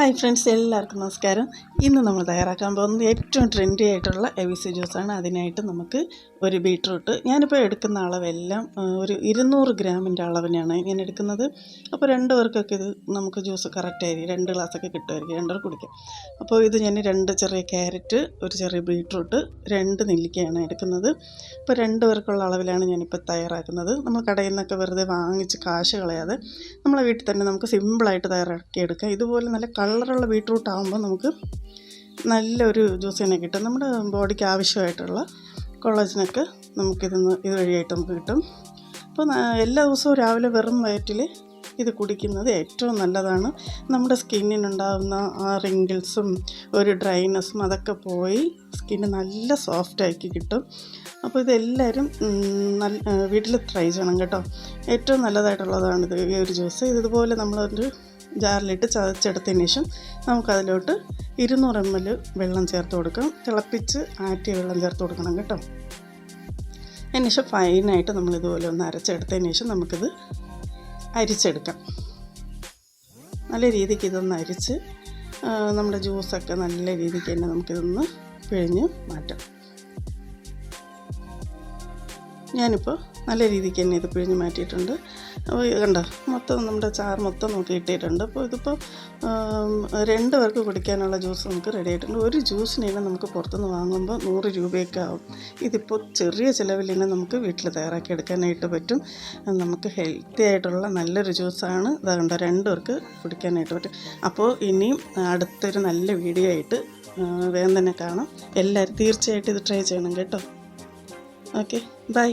Hi friends എല്ലാവർക്കും നമസ്കാരം. ഇന്ന് നമ്മൾ തയ്യാറാക്കാൻ പോകുന്നത് ഏറ്റവും ട്രെൻഡി ആയിട്ടുള്ള എ വി സി ജ്യൂസാണ് അതിനായിട്ട് നമുക്ക് ഒരു ബീട്രൂട്ട് ഞാനിപ്പോൾ എടുക്കുന്ന അളവെല്ലാം ഒരു ഇരുന്നൂറ് ഗ്രാമിന്റെ അളവിനാണ് ഞാൻ എടുക്കുന്നത്. അപ്പോൾ രണ്ട് പേർക്കൊക്കെ ഇത് നമുക്ക് ജ്യൂസ് കറക്റ്റായിരിക്കും രണ്ട് ഗ്ലാസ്സൊക്കെ കിട്ടുമായിരിക്കും രണ്ടു പേർ കുടിക്കാം. അപ്പോൾ ഇത് ഞാൻ രണ്ട് ചെറിയ ക്യാരറ്റ് ഒരു ചെറിയ ബീട്രൂട്ട് രണ്ട് നെല്ലിക്കയാണ് എടുക്കുന്നത്. അപ്പോൾ രണ്ട് പേർക്കുള്ള അളവിലാണ് ഞാനിപ്പോൾ തയ്യാറാക്കുന്നത്. നമ്മൾ കടയിൽ നിന്നൊക്കെ വെറുതെ വാങ്ങിച്ച് കാശ് കളയാതെ നമ്മളെ വീട്ടിൽ തന്നെ നമുക്ക് സിമ്പിളായിട്ട് തയ്യാറാക്കിയെടുക്കാം. ഇതുപോലെ നല്ല കളറുള്ള ബീട്രൂട്ട് ആകുമ്പോൾ നമുക്ക് നല്ലൊരു ജ്യൂസ് തന്നെ കിട്ടും. നമ്മുടെ ബോഡിക്ക് ആവശ്യമായിട്ടുള്ള കൊളേജിനൊക്കെ നമുക്കിതിന്ന് ഇതുവഴിയായിട്ട് നമുക്ക് കിട്ടും. അപ്പോൾ എല്ലാ ദിവസവും രാവിലെ വെറും വയറ്റിൽ ഇത് കുടിക്കുന്നത് ഏറ്റവും നല്ലതാണ്. നമ്മുടെ സ്കിന്നിനുണ്ടാകുന്ന ആ റിങ്കിൾസും ഒരു ഡ്രൈനെസ്സും അതൊക്കെ പോയി സ്കിന്ന് നല്ല സോഫ്റ്റാക്കി കിട്ടും. അപ്പോൾ ഇതെല്ലാവരും നല്ല വീട്ടിൽ ട്രൈ ചെയ്യണം കേട്ടോ. ഏറ്റവും നല്ലതായിട്ടുള്ളതാണ് ഇത് ഈ ഒരു ജ്യൂസ്. ഇതുപോലെ നമ്മളൊരു ജാറിലിട്ട് ചതച്ചെടുത്തതിന് ശേഷം നമുക്കതിലോട്ട് ഇരുന്നൂറ് എം എൽ വെള്ളം ചേർത്ത് കൊടുക്കാം. തിളപ്പിച്ച് ആറ്റിയ വെള്ളം ചേർത്ത് കൊടുക്കണം കേട്ടോ. അതിന് ശേഷം ഫൈനായിട്ട് നമ്മൾ ഇതുപോലെ ഒന്ന് അരച്ചെടുത്തതിന് ശേഷം നമുക്കിത് അരിച്ചെടുക്കാം. നല്ല രീതിക്ക് ഇതൊന്ന് അരിച്ച് നമ്മുടെ ജ്യൂസൊക്കെ നല്ല രീതിക്ക് തന്നെ നമുക്കിതൊന്ന് പിഴിഞ്ഞ് മാറ്റാം. ഞാനിപ്പോൾ നല്ല രീതിക്ക് തന്നെ ഇത് പിഴിഞ്ഞ് മാറ്റിയിട്ടുണ്ട്. കണ്ടോ മൊത്തം നമ്മുടെ ചാർ മൊത്തം നമുക്ക് കിട്ടിയിട്ടുണ്ട്. അപ്പോൾ ഇതിപ്പോൾ രണ്ട് പേർക്ക് കുടിക്കാനുള്ള ജ്യൂസ് നമുക്ക് റെഡി ആയിട്ടുണ്ട്. ഒരു ജ്യൂസിന് തന്നെ നമുക്ക് പുറത്തുനിന്ന് വാങ്ങുമ്പോൾ നൂറ് രൂപയൊക്കെ ആവും. ഇതിപ്പോൾ ചെറിയ ചിലവിൽ തന്നെ നമുക്ക് വീട്ടിൽ തയ്യാറാക്കി എടുക്കാനായിട്ട് പറ്റും. നമുക്ക് ഹെൽത്തി ആയിട്ടുള്ള നല്ലൊരു ജ്യൂസാണ് ഇതാ കണ്ടോ രണ്ട് പേർക്ക് കുടിക്കാനായിട്ട് പറ്റും. അപ്പോൾ ഇനിയും അടുത്തൊരു നല്ല വീഡിയോ ആയിട്ട് വേഗം തന്നെ കാണാം. എല്ലാവരും തീർച്ചയായിട്ടും ഇത് ട്രൈ ചെയ്യണം കേട്ടോ. Okay bye